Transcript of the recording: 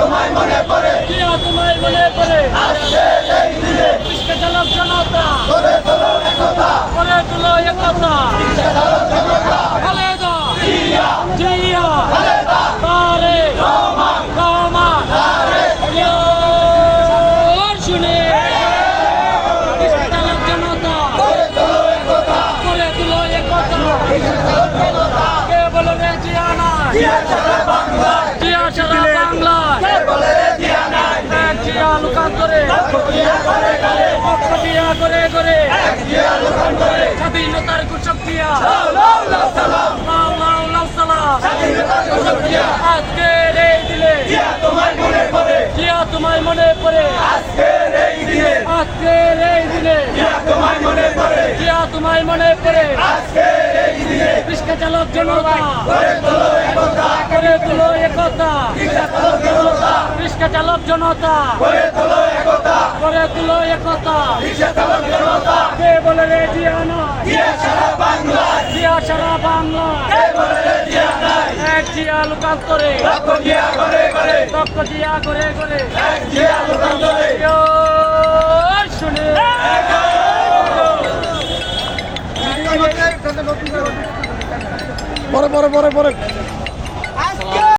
তোমায় মনে পড়ে। প্রিয় তোমায় মনে পড়ে? আসছে এই দিনে বিশ্বে চালক জনতা। করে তোলো একতা। করে তোলো একতা। বিশ্বে চালক জনতা। খালেদা। জিয়া। জিয়া। খালেদা। তারে। রহমান। রহমান। তারে। শুনে। বিশ্বে চালক জনতা। করে তোলো একতা। করে তোলো একতা। বিশ্বে চালক জনতা। কে বলো রে জিয়া না জিয়া দিয়া করে। করে স্বাধীনতার কুচক দিয়া আজকের এই দিলে। জিয়া তোমায় মনে পড়ে। আজকের এই দিনে জিয়া তোমায় মনে পড়ে। রিক্সা চালক জনতা। করে তুলো একতা। রিক্সা চালক জনতা। করে তুলো একতা। কে বলে রে জিয়া না জিয়া সারা বাংলা এক জিয়া লোকান্তরে। দক্ষ জিয়া করে করে কেউ শুনে। পরে পরে পরে পরে।